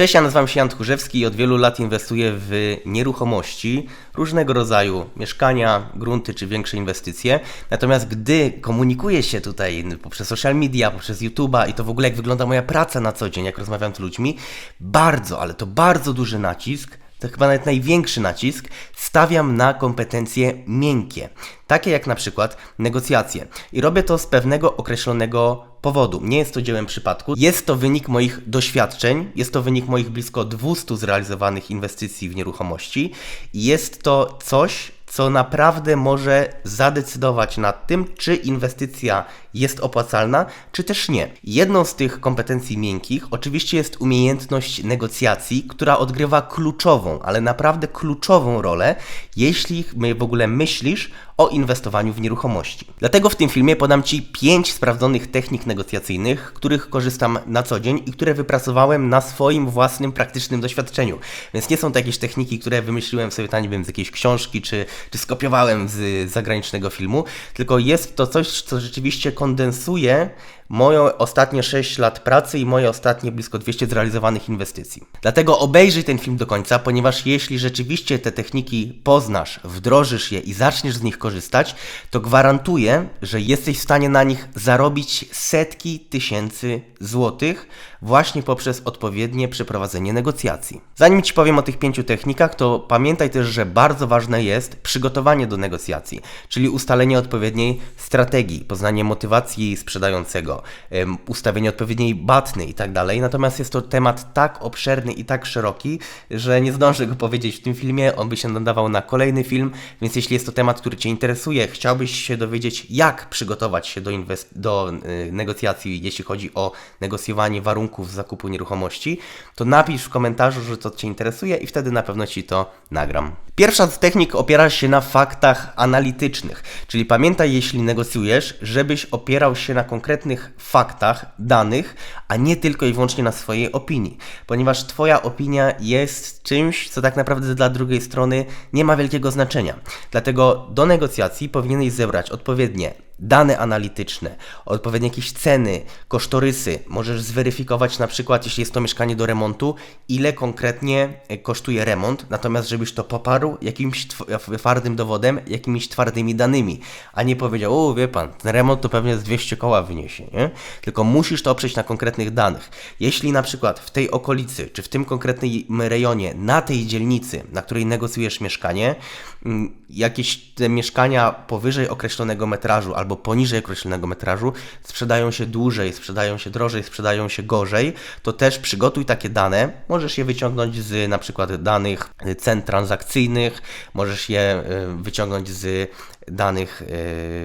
Cześć, ja nazywam się Jan Tchórzewski i od wielu lat inwestuję w nieruchomości, różnego rodzaju mieszkania, grunty czy większe inwestycje. Natomiast gdy komunikuję się tutaj poprzez social media, poprzez YouTube'a i to w ogóle jak wygląda moja praca na co dzień, jak rozmawiam z ludźmi, bardzo, ale to bardzo duży nacisk to chyba nawet największy nacisk, stawiam na kompetencje miękkie, takie jak na przykład negocjacje. I robię to z pewnego określonego powodu. Nie jest to dziełem przypadku, jest to wynik moich doświadczeń, jest to wynik moich blisko 200 zrealizowanych inwestycji w nieruchomości i jest to coś, co naprawdę może zadecydować nad tym, czy inwestycja jest opłacalna, czy też nie. Jedną z tych kompetencji miękkich oczywiście jest umiejętność negocjacji, która odgrywa kluczową, ale naprawdę kluczową rolę, jeśli w ogóle myślisz o inwestowaniu w nieruchomości. Dlatego w tym filmie podam Ci 5 sprawdzonych technik negocjacyjnych, których korzystam na co dzień i które wypracowałem na swoim własnym praktycznym doświadczeniu. Więc nie są to jakieś techniki, które wymyśliłem sobie, nie wiem, z jakiejś książki, czy, czy skopiowałem z zagranicznego filmu, tylko jest to coś, co rzeczywiście kondensuje moje ostatnie 6 lat pracy i moje ostatnie blisko 200 zrealizowanych inwestycji. Dlatego obejrzyj ten film do końca, ponieważ jeśli rzeczywiście te techniki poznasz, wdrożysz je i zaczniesz z nich korzystać, to gwarantuję, że jesteś w stanie na nich zarobić setki tysięcy złotych właśnie poprzez odpowiednie przeprowadzenie negocjacji. Zanim Ci powiem o tych pięciu technikach, to pamiętaj też, że bardzo ważne jest przygotowanie do negocjacji, czyli ustalenie odpowiedniej strategii, poznanie motywacji sprzedającego, ustawienie odpowiedniej batny i tak dalej. Natomiast jest to temat tak obszerny i tak szeroki, że nie zdążę go powiedzieć w tym filmie. On by się nadawał na kolejny film, więc jeśli jest to temat, który Cię interesuje, chciałbyś się dowiedzieć, jak przygotować się do, do negocjacji, jeśli chodzi o negocjowanie warunków zakupu nieruchomości, to napisz w komentarzu, że to Cię interesuje i wtedy na pewno Ci to nagram. Pierwsza z technik opiera się na faktach analitycznych, czyli pamiętaj, jeśli negocjujesz, żebyś opierał się na konkretnych faktach, danych, a nie tylko i wyłącznie na swojej opinii, ponieważ Twoja opinia jest czymś, co tak naprawdę dla drugiej strony nie ma wielkiego znaczenia. Dlatego do negocjacji powinieneś zebrać odpowiednie dane analityczne, odpowiednie jakieś ceny, kosztorysy. Możesz zweryfikować na przykład, jeśli jest to mieszkanie do remontu, ile konkretnie e, kosztuje remont, natomiast żebyś to poparł jakimś twardym dowodem, jakimiś twardymi danymi, a nie powiedział, o wie pan, ten remont to pewnie z 200 koła wyniesie, nie? Tylko musisz to oprzeć na konkretnych danych. Jeśli na przykład w tej okolicy, czy w tym konkretnym rejonie, na tej dzielnicy, na której negocjujesz mieszkanie, mm, jakieś mieszkania powyżej określonego metrażu albo poniżej określonego metrażu sprzedają się dłużej, sprzedają się drożej, sprzedają się gorzej, to też przygotuj takie dane. Możesz je wyciągnąć z na przykład danych cen transakcyjnych, możesz je y, wyciągnąć z danych,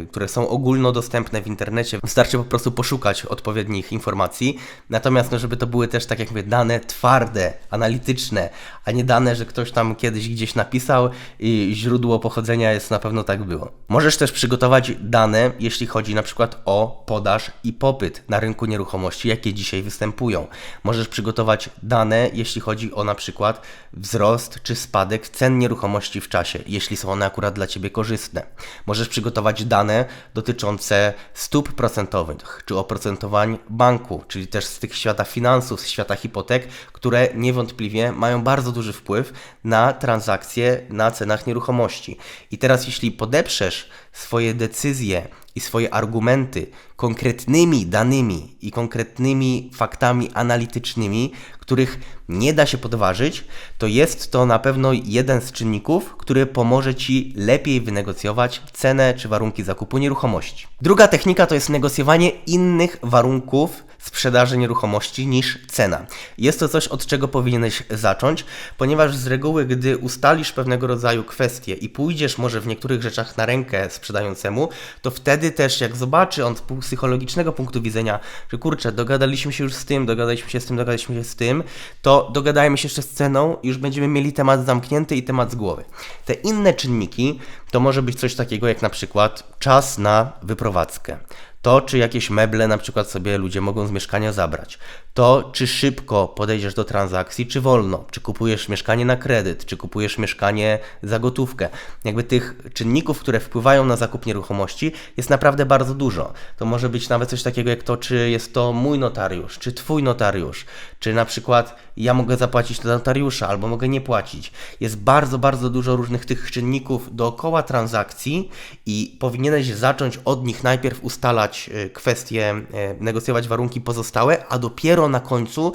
yy, które są ogólnodostępne w internecie. Wystarczy po prostu poszukać odpowiednich informacji. Natomiast, no, żeby to były też, tak jak mówię, dane twarde, analityczne, a nie dane, że ktoś tam kiedyś gdzieś napisał i źródło pochodzenia jest na pewno tak było. Możesz też przygotować dane, jeśli chodzi na przykład o podaż i popyt na rynku nieruchomości, jakie dzisiaj występują. Możesz przygotować dane, jeśli chodzi o na przykład wzrost czy spadek cen nieruchomości w czasie, jeśli są one akurat dla Ciebie korzystne. Możesz przygotować dane dotyczące stóp procentowych czy oprocentowań banku, czyli też z tych świata finansów, z świata hipotek, które niewątpliwie mają bardzo duży wpływ na transakcje na cenach nieruchomości. I teraz, jeśli podeprzesz swoje decyzje i swoje argumenty konkretnymi danymi i konkretnymi faktami analitycznymi, których nie da się podważyć, to jest to na pewno jeden z czynników, który pomoże Ci lepiej wynegocjować cenę czy warunki zakupu nieruchomości. Druga technika to jest negocjowanie innych warunków sprzedaży nieruchomości niż cena. Jest to coś, od czego powinieneś zacząć, ponieważ z reguły, gdy ustalisz pewnego rodzaju kwestie i pójdziesz może w niektórych rzeczach na rękę sprzedającemu, to wtedy też jak zobaczy on z psychologicznego punktu widzenia, że kurczę, dogadaliśmy się już z tym, dogadaliśmy się z tym, dogadaliśmy się z tym, to dogadajmy się jeszcze z ceną i już będziemy mieli temat zamknięty i temat z głowy. Te inne czynniki to może być coś takiego jak na przykład czas na wyprowadzkę. To, czy jakieś meble na przykład sobie ludzie mogą z mieszkania zabrać. To, czy szybko podejdziesz do transakcji, czy wolno. Czy kupujesz mieszkanie na kredyt, czy kupujesz mieszkanie za gotówkę. Jakby tych czynników, które wpływają na zakup nieruchomości jest naprawdę bardzo dużo. To może być nawet coś takiego jak to, czy jest to mój notariusz, czy twój notariusz, czy na przykład ja mogę zapłacić do notariusza, albo mogę nie płacić. Jest bardzo, bardzo dużo różnych tych czynników dookoła transakcji i powinieneś zacząć od nich najpierw ustalać y, kwestie, y, negocjować warunki pozostałe, a dopiero na końcu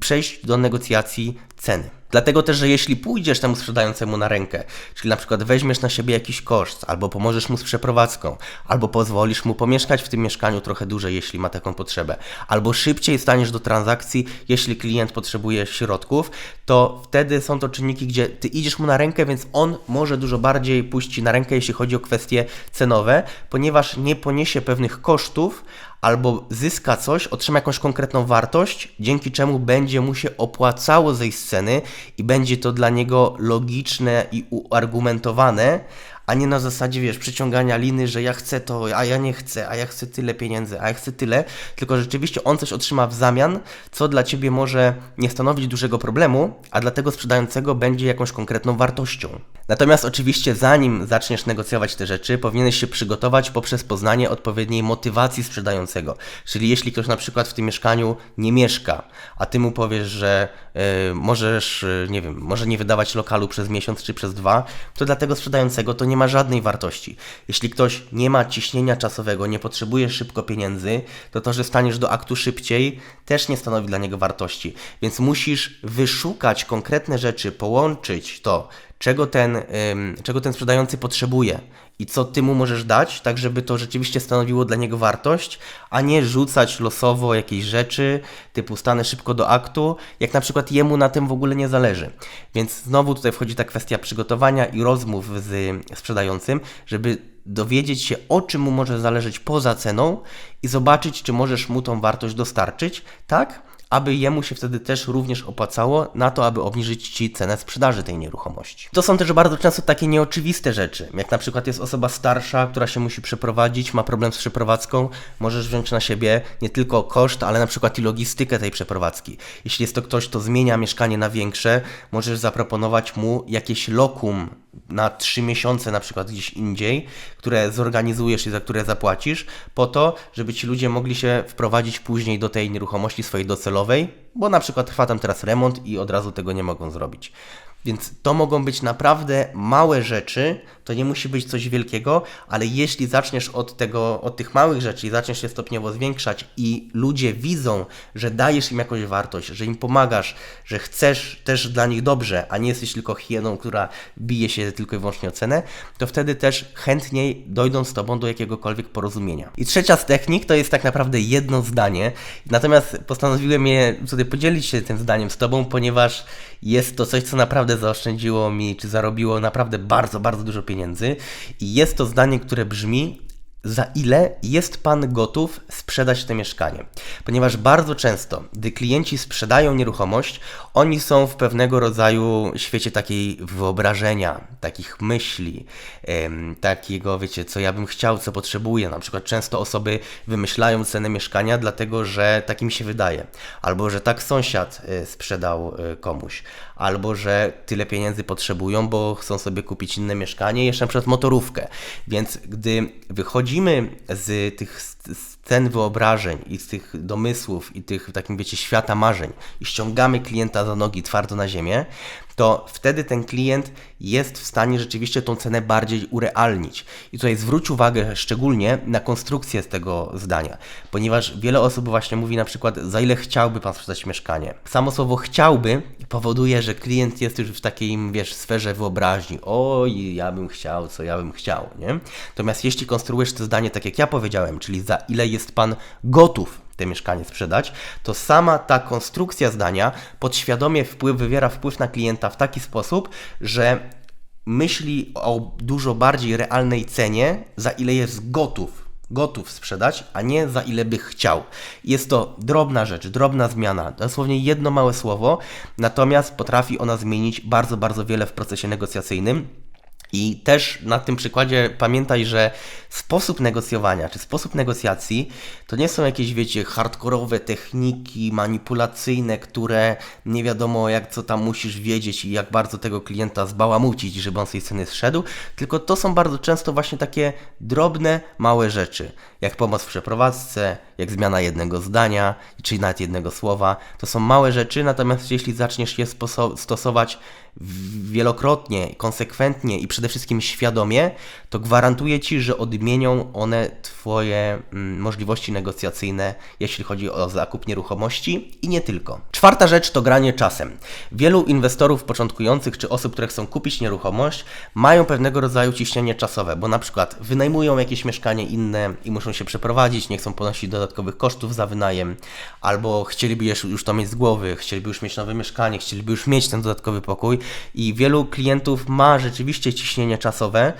przejść do negocjacji ceny. Dlatego też, że jeśli pójdziesz temu sprzedającemu na rękę, czyli na przykład weźmiesz na siebie jakiś koszt, albo pomożesz mu z przeprowadzką, albo pozwolisz mu pomieszkać w tym mieszkaniu trochę dłużej, jeśli ma taką potrzebę, albo szybciej staniesz do transakcji, jeśli klient potrzebuje środków, to wtedy są to czynniki, gdzie ty idziesz mu na rękę, więc on może dużo bardziej pójść ci na rękę, jeśli chodzi o kwestie cenowe, ponieważ nie poniesie pewnych kosztów, albo zyska coś, otrzyma jakąś konkretną wartość, dzięki czemu będzie mu się opłacało zejść z ceny i będzie to dla niego logiczne i uargumentowane, a nie na zasadzie, wiesz, przyciągania liny, że ja chcę to, a ja nie chcę, a ja chcę tyle pieniędzy, a ja chcę tyle, tylko rzeczywiście on coś otrzyma w zamian, co dla Ciebie może nie stanowić dużego problemu, a dla tego sprzedającego będzie jakąś konkretną wartością. Natomiast oczywiście zanim zaczniesz negocjować te rzeczy, powinieneś się przygotować poprzez poznanie odpowiedniej motywacji sprzedającego. Czyli jeśli ktoś na przykład w tym mieszkaniu nie mieszka, a ty mu powiesz, że możesz, y, nie wiem, może nie wydawać lokalu przez miesiąc czy przez dwa, to dla tego sprzedającego to nie ma żadnej wartości. Jeśli ktoś nie ma ciśnienia czasowego, nie potrzebuje szybko pieniędzy, to to, że staniesz do aktu szybciej, też nie stanowi dla niego wartości. Więc musisz wyszukać konkretne rzeczy, połączyć to czego ten, czego ten sprzedający potrzebuje i co ty mu możesz dać, tak żeby to rzeczywiście stanowiło dla niego wartość, a nie rzucać losowo jakieś rzeczy, typu stanę szybko do aktu, jak na przykład jemu na tym w ogóle nie zależy. Więc znowu tutaj wchodzi ta kwestia przygotowania i rozmów z sprzedającym, żeby dowiedzieć się, o czym mu może zależeć poza ceną i zobaczyć, czy możesz mu tą wartość dostarczyć, tak, aby jemu się wtedy też również opłacało na to, aby obniżyć Ci cenę sprzedaży tej nieruchomości. To są też bardzo często takie nieoczywiste rzeczy, jak na przykład jest osoba starsza, która się musi przeprowadzić, ma problem z przeprowadzką, możesz wziąć na siebie nie tylko koszt, ale na przykład i logistykę tej przeprowadzki. Jeśli jest to ktoś, kto zmienia mieszkanie na większe, możesz zaproponować mu jakieś lokum na trzy miesiące na przykład gdzieś indziej, które zorganizujesz i za które zapłacisz, po to, żeby ci ludzie mogli się wprowadzić później do tej nieruchomości swojej docelowej, bo na przykład trwa tam teraz remont i od razu tego nie mogą zrobić. Więc to mogą być naprawdę małe rzeczy, to nie musi być coś wielkiego, ale jeśli zaczniesz od tego, od tych małych rzeczy i zaczniesz się stopniowo zwiększać i ludzie widzą, że dajesz im jakąś wartość, że im pomagasz, że chcesz też dla nich dobrze, a nie jesteś tylko hieną, która bije się tylko i wyłącznie o cenę, to wtedy też chętniej dojdą z Tobą do jakiegokolwiek porozumienia. I trzecia z technik to jest tak naprawdę jedno zdanie, natomiast postanowiłem je tutaj podzielić się tym zdaniem z Tobą, ponieważ jest to coś, co naprawdę zaoszczędziło mi, czy zarobiło naprawdę bardzo, bardzo dużo pieniędzy. I jest to zdanie, które brzmi: za ile jest Pan gotów sprzedać to mieszkanie. Ponieważ bardzo często, gdy klienci sprzedają nieruchomość, oni są w pewnego rodzaju świecie takiej wyobrażenia, takich myśli, takiego, wiecie, co ja bym chciał, co potrzebuję. Na przykład często osoby wymyślają cenę mieszkania, dlatego że tak im się wydaje, albo że tak sąsiad e, sprzedał e, komuś, albo że tyle pieniędzy potrzebują, bo chcą sobie kupić inne mieszkanie, jeszcze na przykład motorówkę. Więc gdy wychodzimy z tych scen wyobrażeń i z tych domysłów i tych, takim wiecie, świata marzeń i ściągamy klienta za nogi twardo na ziemię, to wtedy ten klient jest w stanie rzeczywiście tą cenę bardziej urealnić. I tutaj zwróć uwagę szczególnie na konstrukcję z tego zdania, ponieważ wiele osób właśnie mówi na przykład, za ile chciałby Pan sprzedać mieszkanie. Samo słowo chciałby powoduje, że klient jest już w takiej, wiesz, sferze wyobraźni. Oj, ja bym chciał, co ja bym chciał, nie? Natomiast jeśli konstruujesz to zdanie tak jak ja powiedziałem, czyli za ile jest Pan gotów te mieszkanie sprzedać, to sama ta konstrukcja zdania podświadomie wpływ, wywiera wpływ na klienta w taki sposób, że myśli o dużo bardziej realnej cenie, za ile jest gotów gotów sprzedać, a nie za ile by chciał. Jest to drobna rzecz, drobna zmiana, dosłownie jedno małe słowo, natomiast potrafi ona zmienić bardzo, bardzo wiele w procesie negocjacyjnym I też na tym przykładzie pamiętaj, że sposób negocjowania czy sposób negocjacji to nie są jakieś, wiecie, hardkorowe techniki manipulacyjne, które nie wiadomo jak co tam musisz wiedzieć i jak bardzo tego klienta zbałamucić, żeby on z tej sceny zszedł, tylko to są bardzo często właśnie takie drobne, małe rzeczy, jak pomoc w przeprowadzce, jak zmiana jednego zdania, czy nawet jednego słowa. To są małe rzeczy, natomiast jeśli zaczniesz je stosować wielokrotnie, konsekwentnie i przede wszystkim świadomie, to gwarantuję Ci, że odmienią one Twoje mm, możliwości negocjacyjne, jeśli chodzi o zakup nieruchomości i nie tylko. Czwarta rzecz to granie czasem. Wielu inwestorów początkujących czy osób, które chcą kupić nieruchomość, mają pewnego rodzaju ciśnienie czasowe, bo na przykład wynajmują jakieś mieszkanie inne i muszą się przeprowadzić, nie chcą ponosić dodatkowych kosztów za wynajem, albo chcieliby już to mieć z głowy, chcieliby już mieć nowe mieszkanie, chcieliby już mieć ten dodatkowy pokój i wielu klientów ma rzeczywiście ciśnienie czasowe.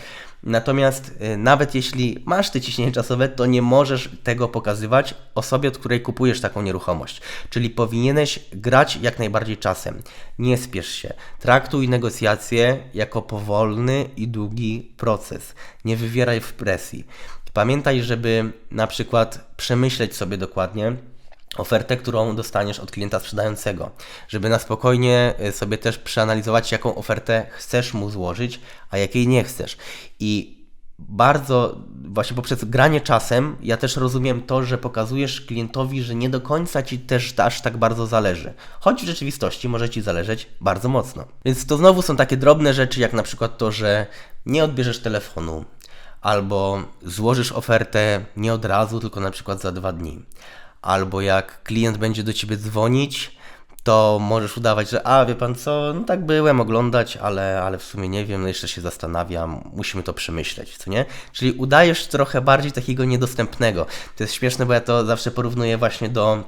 Natomiast y, nawet jeśli masz te ciśnienie czasowe, to nie możesz tego pokazywać osobie, od której kupujesz taką nieruchomość. Czyli powinieneś grać jak najbardziej czasem. Nie spiesz się. Traktuj negocjacje jako powolny i długi proces. Nie wywieraj w presji. Pamiętaj, żeby na przykład przemyśleć sobie dokładnie, ofertę, którą dostaniesz od klienta sprzedającego, żeby na spokojnie y, sobie też przeanalizować, jaką ofertę chcesz mu złożyć, a jakiej nie chcesz. I bardzo właśnie poprzez granie czasem, ja też rozumiem to, że pokazujesz klientowi, że nie do końca ci też aż tak bardzo zależy. Choć w rzeczywistości może ci zależeć bardzo mocno. Więc to znowu są takie drobne rzeczy, jak na przykład to, że nie odbierzesz telefonu, albo złożysz ofertę nie od razu, tylko na przykład za dwa dni albo jak klient będzie do ciebie dzwonić, to możesz udawać, że a wie pan co, no tak byłem oglądać, ale, ale w sumie nie wiem, no jeszcze się zastanawiam, musimy to przemyśleć, co nie? Czyli udajesz trochę bardziej takiego niedostępnego. To jest śmieszne, bo ja to zawsze porównuję właśnie do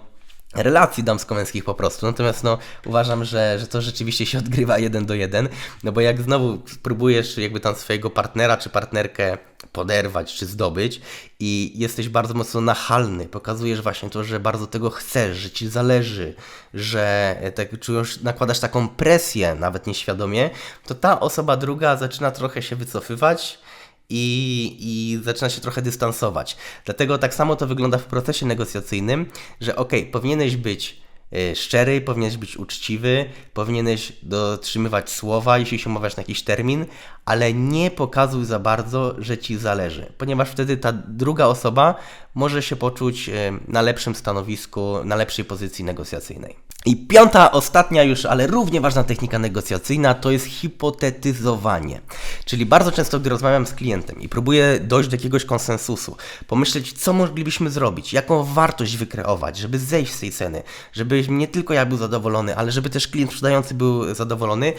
relacji damsko-męskich po prostu. Natomiast no, uważam, że, że to rzeczywiście się odgrywa jeden do jeden, no bo jak znowu próbujesz jakby tam swojego partnera czy partnerkę poderwać czy zdobyć i jesteś bardzo mocno nachalny, pokazujesz właśnie to, że bardzo tego chcesz, że ci zależy, że tak czujesz, nakładasz taką presję, nawet nieświadomie, to ta osoba druga zaczyna trochę się wycofywać, i, i zaczyna się trochę dystansować. Dlatego tak samo to wygląda w procesie negocjacyjnym, że ok, powinieneś być y, szczery, powinieneś być uczciwy, powinieneś dotrzymywać słowa, jeśli się umawiasz na jakiś termin, ale nie pokazuj za bardzo, że ci zależy, ponieważ wtedy ta druga osoba może się poczuć y, na lepszym stanowisku, na lepszej pozycji negocjacyjnej. I piąta, ostatnia już, ale równie ważna technika negocjacyjna to jest hipotetyzowanie. Czyli bardzo często, gdy rozmawiam z klientem i próbuję dojść do jakiegoś konsensusu, pomyśleć, co moglibyśmy zrobić, jaką wartość wykreować, żeby zejść z tej ceny, żeby nie tylko ja był zadowolony, ale żeby też klient sprzedający był zadowolony,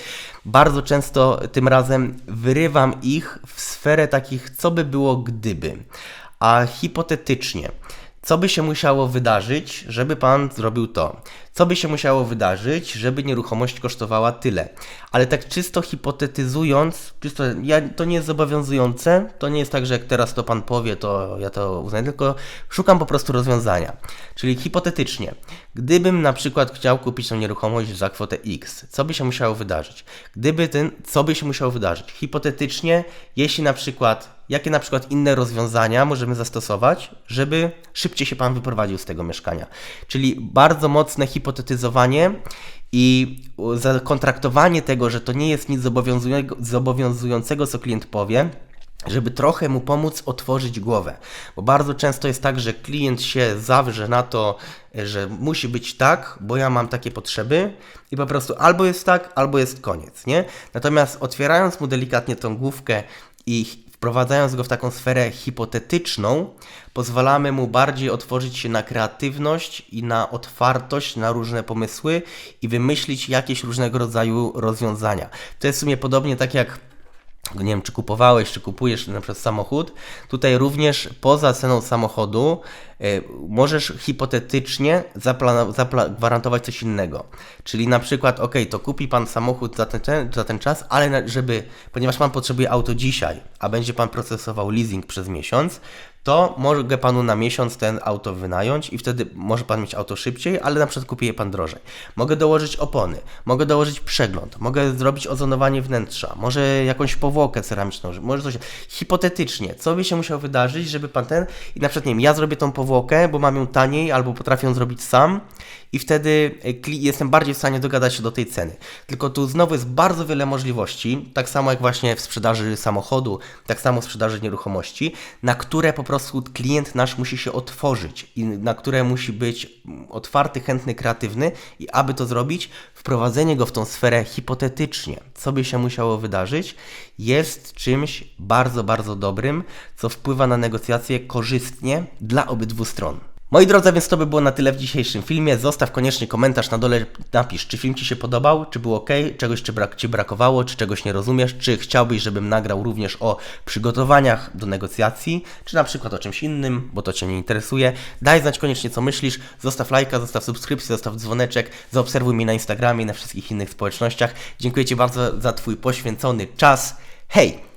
bardzo często tym razem wyrywam ich w sferę takich, co by było gdyby. A hipotetycznie, co by się musiało wydarzyć, żeby pan zrobił to? Co by się musiało wydarzyć, żeby nieruchomość kosztowała tyle? Ale tak czysto hipotetyzując, czysto, ja, to nie jest zobowiązujące, to nie jest tak, że jak teraz to pan powie, to ja to uznaję, tylko szukam po prostu rozwiązania. Czyli hipotetycznie, gdybym na przykład chciał kupić tą nieruchomość za kwotę X, co by się musiało wydarzyć? Gdyby ten, co by się musiało wydarzyć? Hipotetycznie, jeśli na przykład jakie na przykład inne rozwiązania możemy zastosować, żeby szybciej się Pan wyprowadził z tego mieszkania. Czyli bardzo mocne hipotetyzowanie i zakontraktowanie tego, że to nie jest nic zobowiązującego, co klient powie, żeby trochę mu pomóc otworzyć głowę. Bo bardzo często jest tak, że klient się zawrze na to, że musi być tak, bo ja mam takie potrzeby i po prostu albo jest tak, albo jest koniec, nie? Natomiast otwierając mu delikatnie tą główkę i Wprowadzając go w taką sferę hipotetyczną, pozwalamy mu bardziej otworzyć się na kreatywność i na otwartość na różne pomysły i wymyślić jakieś różnego rodzaju rozwiązania. To jest w sumie podobnie tak jak nie wiem, czy kupowałeś, czy kupujesz na przykład samochód, tutaj również poza ceną samochodu y, możesz hipotetycznie zagwarantować coś innego. Czyli na przykład, ok, to kupi Pan samochód za ten, za ten czas, ale żeby, ponieważ Pan potrzebuje auto dzisiaj, a będzie Pan procesował leasing przez miesiąc, to mogę panu na miesiąc ten auto wynająć i wtedy może pan mieć auto szybciej, ale na przykład kupi je pan drożej. Mogę dołożyć opony, mogę dołożyć przegląd, mogę zrobić ozonowanie wnętrza, może jakąś powłokę ceramiczną, że- może coś. Hipotetycznie, co by się musiało wydarzyć, żeby pan ten. I na przykład, nie wiem, ja zrobię tą powłokę, bo mam ją taniej, albo potrafię ją zrobić sam, i wtedy e, jestem bardziej w stanie dogadać się do tej ceny. Tylko tu znowu jest bardzo wiele możliwości, tak samo jak właśnie w sprzedaży samochodu, tak samo w sprzedaży nieruchomości, na które po prostu klient nasz musi się otworzyć i na które musi być otwarty, chętny, kreatywny i aby to zrobić, wprowadzenie go w tą sferę hipotetycznie, co by się musiało wydarzyć, jest czymś bardzo, bardzo dobrym, co wpływa na negocjacje korzystnie dla obydwu stron. Moi drodzy, więc to by było na tyle w dzisiejszym filmie. Zostaw koniecznie komentarz na dole, napisz, czy film Ci się podobał, czy był ok, czegoś czy brak, Ci brakowało, czy czegoś nie rozumiesz, czy chciałbyś, żebym nagrał również o przygotowaniach do negocjacji, czy na przykład o czymś innym, bo to Cię nie interesuje. Daj znać koniecznie, co myślisz, zostaw lajka, zostaw subskrypcję, zostaw dzwoneczek, zaobserwuj mnie na Instagramie i na wszystkich innych społecznościach. Dziękuję Ci bardzo za Twój poświęcony czas. Hej!